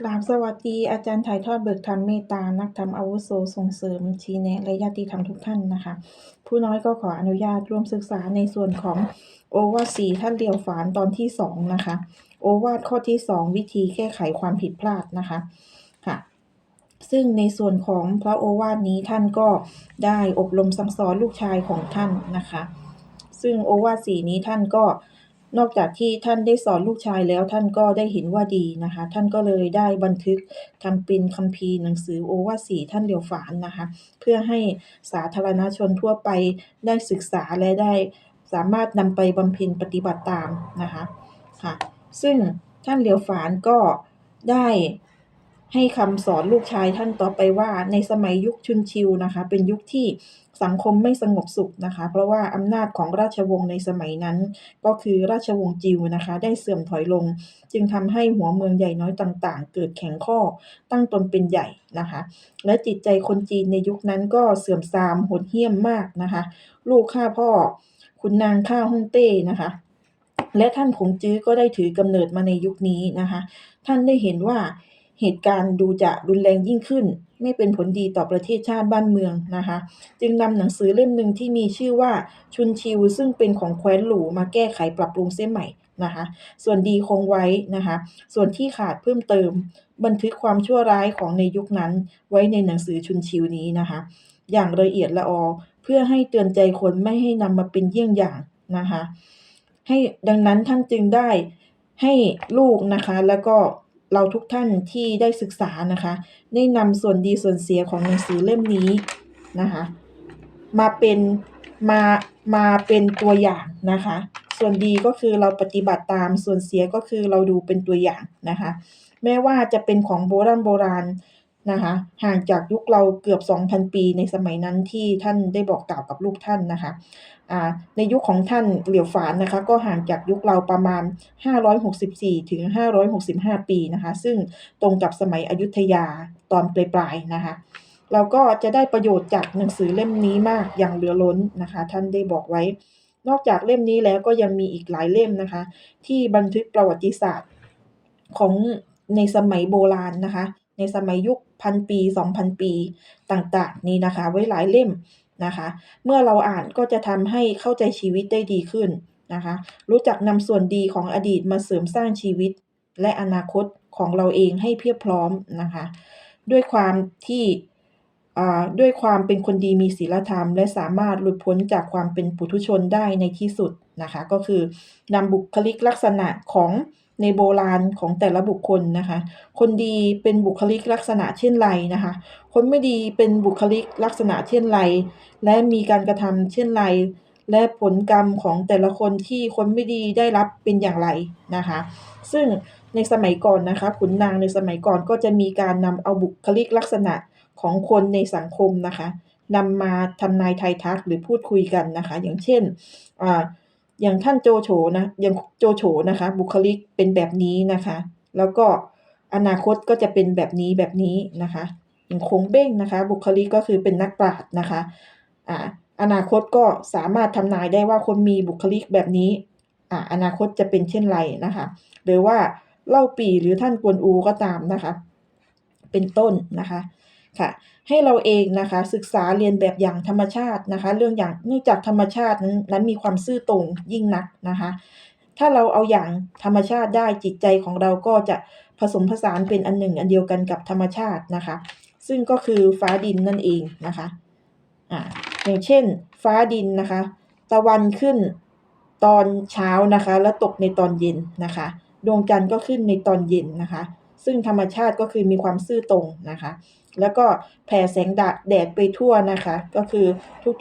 กราบสวัสดีอาจารย์ถ่ายทอดเบิกธรรมเมตตา นักธรรมอาวุโสส่งเสริม ชี้แนะและญาติธรรมทุกท่านนะคะ ผู้น้อยก็ขออนุญาตร่วมศึกษาในส่วนของโอวาทสีท่านเลียวฝานตอนที่สองนะคะ โอวาทข้อที่สองวิธีแก้ไขความผิดพลาดนะคะค่ะ ซึ่งในส่วนของพระโอวาทนี้ท่านก็ได้อบรมสั่งสอนลูกชายของท่านนะคะ ซึ่งโอวาทสีนี้ท่านก็ นอกจากที่ท่านได้สอนลูกชายแล้วท่านก็ได้เห็นว่าดีนะคะ ท่านก็เลยได้บันทึกทำเป็นคัมภีร์หนังสือโอวาสีท่านเหลียวฝานนะคะ เพื่อให้สาธารณชนทั่วไปได้ศึกษาและได้สามารถนำไปบำเพ็ญปฏิบัติตามนะคะค่ะซึ่งท่านเหลียวฝานก็ได้ ให้คำสอนลูกชายท่านต่อไปว่า ในสมัยยุคชุนชิวนะคะ เป็นยุคที่สังคมไม่สงบสุขนะคะ เพราะว่าอำนาจของราชวงศ์ในสมัยนั้น ก็คือราชวงศ์จิวนะคะ ได้เสื่อมถอยลง จึงทำให้หัวเมืองใหญ่น้อยต่าง ๆ เกิดแข็งข้อตั้งตนเป็นใหญ่นะคะ และจิตใจคนจีนในยุคนั้นก็เสื่อมทรามโหดเหี้ยมมากนะคะ ลูกฆ่าพ่อขุนนางฆ่าฮ่องเต้นะคะและท่านผงจื้อก็ได้ถือกำเนิดมาในยุคนี้นะคะ ท่านได้เห็นว่า เหตุการณ์ดูจะรุนแรงยิ่งขึ้น ไม่เป็นผลดีต่อประเทศชาติบ้านเมืองนะคะ จึงนำหนังสือเล่มหนึ่งที่มีชื่อว่าชุนชิว ซึ่งเป็นของแคว้นหลูมาแก้ไขปรับปรุงเส้นใหม่นะคะ ส่วนดีคงไว้นะคะ ส่วนที่ขาดเพิ่มเติม บันทึกความชั่วร้ายของในยุคนั้น ไว้ในหนังสือชุนชิวนี้นะคะ อย่างละเอียดละออเพื่อให้เตือนใจคนไม่ให้นำมาเป็นเยี่ยงอย่างนะคะ ให้ดังนั้นท่านจึงได้ให้ลูกนะคะแล้วก็ เราทุกท่านที่ได้ศึกษานะคะ ได้นำส่วนดีส่วนเสียของหนังสือเล่มนี้นะคะ มาเป็นมามาเป็นตัวอย่างนะคะ ส่วนดีก็คือเราปฏิบัติตามส่วนเสียก็คือเราดูเป็นตัวอย่างนะคะ แม้ว่าจะเป็นของโบราณโบราณ นะคะห่างจากยุคเราเกือบ 2,000 ปีในสมัยนั้นที่ท่านได้บอกกล่าวกับลูกท่านนะคะในยุคของท่านเหลียวฝานนะคะก็ห่างจากยุคเราประมาณ 564 ถึง 565 ปีนะคะ ซึ่งตรงกับสมัยอยุธยาตอนปลายๆนะคะ เราก็จะได้ประโยชน์จากหนังสือเล่มนี้มากอย่างเหลือล้นนะคะ ท่านได้บอกไว้ นอกจากเล่มนี้แล้วก็ยังมีอีกหลายเล่มนะคะ ที่บันทึกประวัติศาสตร์ของในสมัยโบราณนะคะ ในสมัยยุคพันปี 2,000 ปีต่างๆ นี้นะคะไว้หลายเล่มนะคะ เมื่อเราอ่านก็จะทำให้เข้าใจชีวิตได้ดีขึ้นนะคะ รู้จักนำส่วนดีของอดีตมาเสริมสร้างชีวิต และอนาคตของเราเองให้เพียบพร้อมนะคะ ด้วยความที่ด้วยความเป็นคนดีมีศีลธรรม และสามารถหลุดพ้นจากความเป็นปุถุชนได้ในที่สุดนะคะ ก็คือนำบุคลิกลักษณะของ ในโบราณของแต่ละบุคคลนะคะ คนดีเป็นบุคลิกลักษณะเช่นไรนะคะ คนไม่ดีเป็นบุคลิกลักษณะเช่นไร และมีการกระทำเช่นไร และผลกรรมของแต่ละคนที่คนไม่ดีได้รับเป็นอย่างไรนะคะ ซึ่งในสมัยก่อนนะคะขุนนางในสมัยก่อนก็จะมีการนำเอาบุคลิกลักษณะของคนในสังคมนะคะนำมาทำนายทายทักหรือพูดคุยกันนะคะ อย่างเช่นอ่า อย่างท่านโจโฉนะอย่างโจโฉนะคะ บุคลิกเป็นแบบนี้นะคะ แล้วก็อนาคตก็จะเป็นแบบนี้แบบนี้นะคะอย่างคงเบ้งนะคะ บุคลิกก็คือเป็นนักปราชญ์นะคะอ่าอนาคตก็สามารถทำนายได้ว่าคนมีบุคลิกแบบนี้อ่าอนาคตจะเป็นเช่นไรนะคะ หรือว่าเล่าปี่หรือท่านกวนอูก็ตามนะคะ เป็นต้นนะคะ ค่ะ ให้เราเองนะคะศึกษาเรียนแบบอย่างธรรมชาตินะคะ เรื่องอย่างเนื่องจากธรรมชาตินั้นมีความซื่อตรงยิ่งนักนะคะ ถ้าเราเอาอย่างธรรมชาติได้จิตใจของเราก็จะผสมผสานเป็นอันหนึ่งอันเดียวกันกับธรรมชาตินะคะ ซึ่งก็คือฟ้าดินนั่นเองนะคะอ่าอย่างเช่น ฟ้าดินนะคะ ตะวันขึ้นตอนเช้านะคะ แล้วตกในตอนเย็นนะคะ ดวงจันทร์ก็ขึ้นในตอนเย็นนะคะ ซึ่งธรรมชาติก็คือมีความซื่อตรงนะคะ แล้วก็แผ่แสงดาแดดไปทั่วนะคะ ก็คือ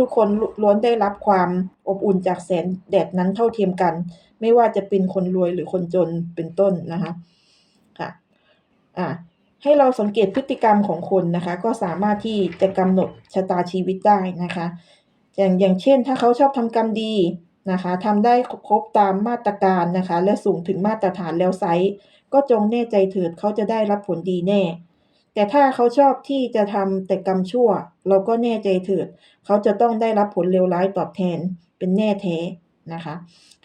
ทุกๆ คนล้วนได้รับความอบอุ่นจากแสงแดดนั้นเท่าเทียมกัน ไม่ว่าจะเป็นคนรวยหรือคนจนเป็นต้นนะคะค่ะอ่าให้เราสังเกตพฤติกรรมของคนนะคะ ก็สามารถที่จะกำหนดชะตาชีวิตได้นะคะ อย่างอย่างเช่น ถ้าเขาชอบทำกรรมดี นะคะทำได้ครบตามมาตรการนะคะ และสูงถึงมาตรฐานแล้วไซส์ก็จงแน่ใจเถิดเขาจะได้รับผลดีแน่ แต่ถ้าเขาชอบที่จะทำแต่กรรมชั่ว เราก็แน่ใจเถิด เขาจะต้องได้รับผลเลวร้ายตอบแทนเป็นแน่แท้นะคะ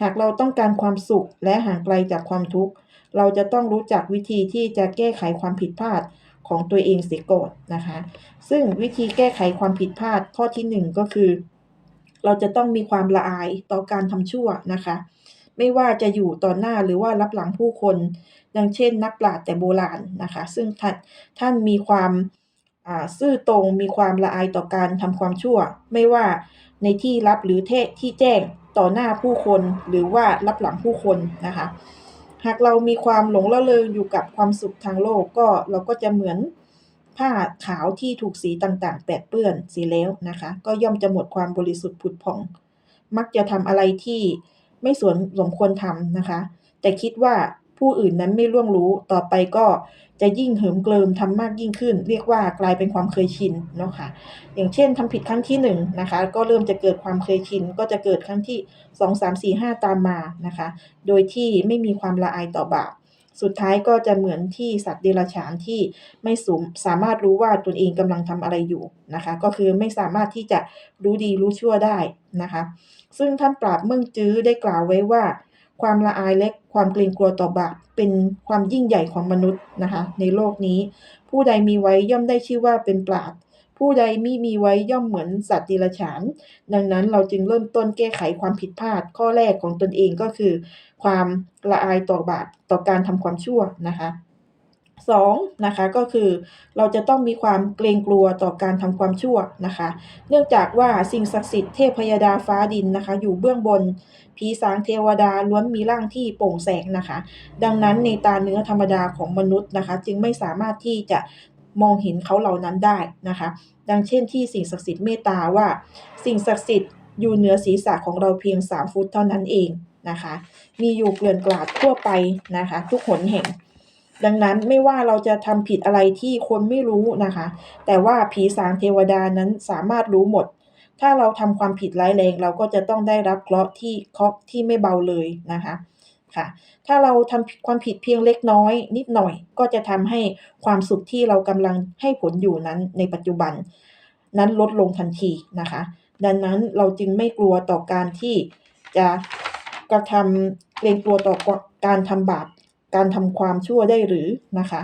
หากเราต้องการความสุขและห่างไกลจากความทุกข์ เราจะต้องรู้จักวิธีที่จะแก้ไขความผิดพลาดของตัวเองเสียก่อนนะคะ ซึ่งวิธีแก้ไขความผิดพลาดข้อที่ 1 ก็คือ เราจะต้องมีความละอายต่อการทำชั่วนะคะ ไม่ว่าจะอยู่ต่อหน้าหรือว่ารับหลังผู้คนดังเช่น นักปราชญ์แต่โบราณนะคะ ซึ่งท่านท่านมีความซื่อตรงมีความละอายต่อการทำความชั่ว ไม่ว่าในที่รับหรือเทที่แจ้งต่อหน้าผู้คนหรือว่ารับหลังผู้คนนะคะ หากเรามีความหลงละเลงอยู่กับความสุขทางโลกก็เราก็จะเหมือน ผ้าขาวที่ถูกสีต่างๆ แปดเปื้อนสีแล้วนะคะ ก็ย่อมจะหมดความบริสุทธิ์ผุดผ่อง มักจะทำอะไรที่ไม่สวนสมควรทำนะคะ แต่คิดว่าผู้อื่นนั้นไม่ล่วงรู้ต่อไปก็จะยิ่งเหิมเกลิมทำมากยิ่งขึ้น เรียกว่ากลายเป็นความเคยชินเนาะคะ่ะ อย่างเช่นทำผิดครั้งที่1นนะคะ ก็เริ่มจะเกิดความเคยชิน ก็จะเกิดครั้งที่ 2 3 4 5 ตามมานะคะ โดยที่ไม่มีความละอายต่อบาป สุดท้ายก็จะเหมือนที่สัตว์เดรัจฉานที่ไม่สมสามารถรู้ว่าตนเองกำลังทำอะไรอยู่นะคะ ก็คือไม่สามารถที่จะรู้ดีรู้ชั่วได้นะคะ ซึ่งท่านปราบเมืองจื้อได้กล่าวไว้ว่า ความละอายและความเกรงกลัวต่อบาปเป็นความยิ่งใหญ่ของมนุษย์นะคะ ในโลกนี้ ผู้ใดมีไว้ย่อมได้ชื่อว่าเป็นปราดผู้ใดมิมีไว้ย่อมเหมือนสัตว์ดิลฉาน ดังนั้นเราจึงเริ่มต้นแก้ไขความผิดพลาดข้อแรกของตนเองก็คือ ความละอายต่อบาปต่อการทำความชั่วนะคะ2นะคะก็คือเราจะต้องมีความเกรงกลัวต่อการทำความชั่วนะคะ เนื่องจากว่าสิ่งศักดิ์สิทธิ์เทพยดาฟ้าดินนะคะ อยู่เบื้องบนผีสางเทวดาล้วนมีร่างที่โปร่งแสงนะคะ ดังนั้นในตาเนื้อธรรมดาของมนุษย์นะคะ จึงไม่สามารถที่จะมองเห็นเขาเหล่านั้นได้นะคะ ดังเช่นที่สิ่งศักดิ์สิทธิ์เมตตาว่า สิ่งศักดิ์สิทธิ์อยู่เหนือศีรษะของเราเพียง 3 ฟุตเท่านั้นเอง นะคะ มีอยู่เกลื่อนกลาดทั่วไปนะคะ ทุกหนแห่ง ดังนั้นไม่ว่าเราจะทำผิดอะไรที่คนไม่รู้นะคะ แต่ว่าผีสางเทวดานั้นสามารถรู้หมด ถ้าเราทำความผิดร้ายแรงเราก็จะต้องได้รับเคราะห์ที่เคราะห์ที่ไม่เบาเลยนะคะค่ะถ้าเราทำความผิดเพียงเล็กน้อย นิดหน่อย ก็จะทำให้ความสุขที่เรากำลังให้ผลอยู่นั้นในปัจจุบัน นั้นลดลงทันทีนะคะ ดังนั้นเราจึงไม่กลัวต่อการที่จะ กระทำเกรงกลัวต่อการทำบาปการทำความชั่วได้หรือนะคะ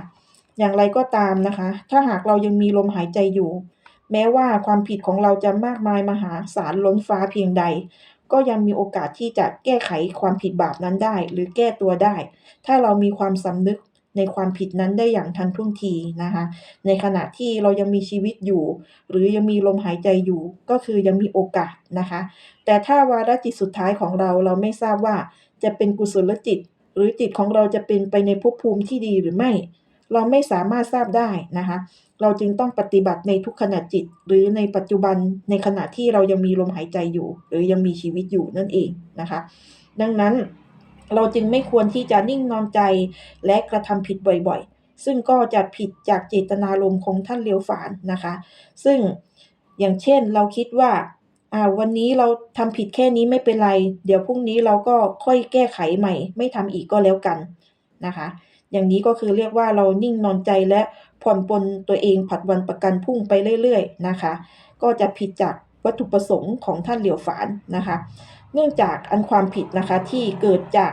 อย่างไรก็ตามนะคะ ถ้าหากเรายังมีลมหายใจอยู่ แม้ว่าความผิดของเราจะมากมายมหาศาลล้นฟ้าเพียงใด ก็ยังมีโอกาสที่จะแก้ไขความผิดบาปนั้นได้ หรือแก้ตัวได้ ถ้าเรามีความสำนึก ในความผิดนั้นได้อย่างทันท่วงทีนะคะ ในขณะที่เรายังมีชีวิตอยู่ หรือยังมีลมหายใจอยู่ก็คือยังมีโอกาสนะคะ แต่ถ้าวาระจิตสุดท้ายของเราเราไม่ทราบว่าจะเป็นกุศลจิต หรือจิตของเราจะเป็นไปในภพภูมิที่ดีหรือไม่ เราไม่สามารถทราบได้นะคะ เราจึงต้องปฏิบัติในทุกขณะจิต หรือในปัจจุบันในขณะที่เรายังมีลมหายใจอยู่ หรือยังมีชีวิตอยู่นั่นเองนะคะ ดังนั้น เราจึงไม่ควรที่จะนิ่งนอนใจและกระทำผิดบ่อยๆ ซึ่งก็จะผิดจากเจตนารมณ์ของท่านเลียวฝานนะคะ ซึ่งอย่างเช่นเราคิดว่า่าวันนี้เราทำผิดแค่นี้ไม่เป็นไร เดี๋ยวพรุ่งนี้เราก็ค่อยแก้ไขใหม่ ไม่ทำอีกก็แล้วกันนะคะ อย่างนี้ก็คือเรียกว่าเรานิ่งนอนใจและผ่อนปลนตัวเองผัดวันประกันพุ่งไปเรื่อย ๆนะคะ ก็จะผิดจากวัตถุประสงค์ของท่านเหลียวฝานนะคะ เนื่องจากอันความผิดนะคะที่เกิดจาก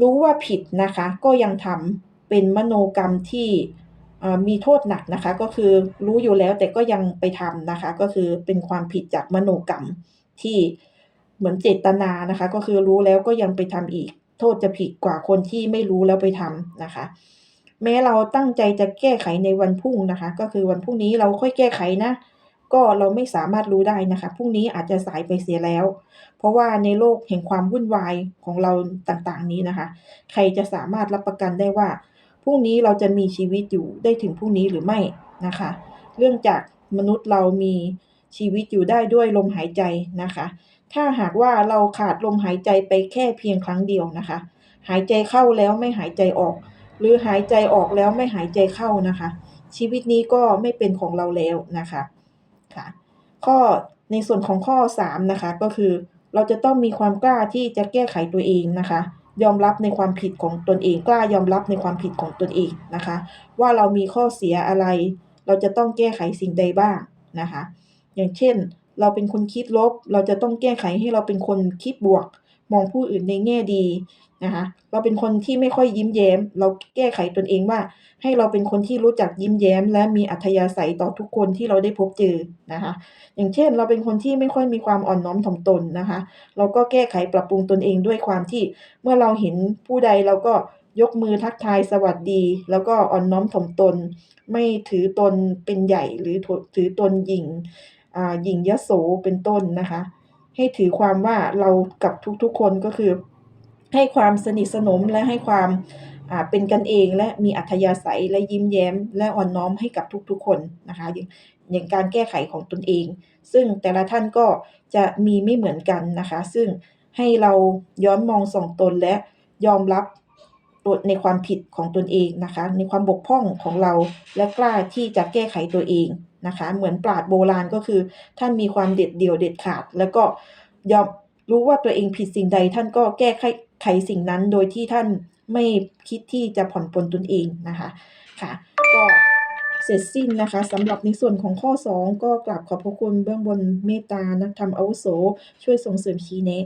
รู้ว่าผิดนะคะ ก็ยังทำเป็นมโนกรรมที่มีโทษหนักนะคะ ก็คือรู้อยู่แล้วแต่ก็ยังไปทำนะคะ ก็คือเป็นความผิดจากมโนกรรมที่เหมือนเจตนานะคะ ก็คือรู้แล้วก็ยังไปทำอีก โทษจะผิดกว่าคนที่ไม่รู้แล้วไปทำนะคะ แม้เราตั้งใจจะแก้ไขในวันพรุ่งนะคะ ก็คือวันพรุ่งนี้เราค่อยแก้ไขนะ ก็เราไม่สามารถรู้ได้นะคะพรุ่งนี้อาจจะสายไปเสียแล้ว เพราะว่าในโลกแห่งความวุ่นวายของเราต่างๆ นี้นะคะ ใครจะสามารถรับประกันได้ว่าพรุ่งนี้เราจะมีชีวิตอยู่ได้ถึงพรุ่งนี้หรือไม่นะคะ เรื่องจากมนุษย์เรามีชีวิตอยู่ได้ด้วยลมหายใจนะคะ ถ้าหากว่าเราขาดลมหายใจไปแค่เพียงครั้งเดียวนะคะ หายใจเข้าแล้วไม่หายใจออก หรือหายใจออกแล้วไม่หายใจเข้านะคะ ชีวิตนี้ก็ไม่เป็นของเราแล้วนะคะ ค่ะ ข้อในส่วนของข้อ 3 นะคะ ก็คือเราจะต้องมีความกล้าที่จะแก้ไขตัวเองนะคะ ยอมรับในความผิดของตนเอง กล้ายอมรับในความผิดของตนเองนะคะ ว่าเรามีข้อเสียอะไร เราจะต้องแก้ไขสิ่งใดบ้างนะคะ อย่างเช่น เราเป็นคนคิดลบ เราจะต้องแก้ไขให้เราเป็นคนคิดบวก มองผู้อื่นในแง่ดีนะคะเราเป็นคนที่ไม่ค่อยยิ้มแย้ม เราแก้ไขตนเองว่า ให้เราเป็นคนที่รู้จักยิ้มแย้ม และมีอัธยาศัยต่อทุกคนที่เราได้พบเจอนะคะอย่างเช่น เราเป็นคนที่ไม่ค่อยมีความอ่อนน้อมถ่อมตนนะคะ เราก็แก้ไขปรับปรุงตนเองด้วยความที่ เมื่อเราเห็นผู้ใดเราก็ยกมือทักทายสวัสดี แล้วก็อ่อนน้อมถ่อมตน ไม่ถือตนเป็นใหญ่หรือถือตนหยิ่งอ่าหยิ่งยโสเป็นต้นนะคะ ให้ถือความว่าเรากับทุกๆคนก็คือ ให้ความสนิทสนมและให้ความเป็นกันเองและมีอัธยาศัยและยิ้มแย้ม และอ่อนน้อมให้กับทุกๆคนนะคะอย่างอย่างการแก้ไขของตนเอง ซึ่งแต่ละท่านก็จะมีไม่เหมือนกันนะคะ ซึ่งให้เราย้อนมองส่องตนและยอมรับตัวในความผิดของตนเองนะคะ ในความบกพร่องของเราและกล้าที่จะแก้ไขตัวเอง นะคะ เหมือนปราชญ์โบราณก็คือ ท่านมีความเด็ดเดี่ยวเด็ดขาด แล้วก็ยอมรู้ว่าตัวเองผิดสิ่งใด ท่านก็แก้ไขไขสิ่งนั้นโดยที่ท่านไม่คิดที่จะผ่อนปลนตนเองนะคะค่ะ ก็เสร็จสิ้นนะคะสำหรับในส่วนของข้อ 2 ก็กราบขอบพระคุณเบื้องบนเมตตานักธรรมอาวุโส ช่วยส่งเสริมชี้แนะ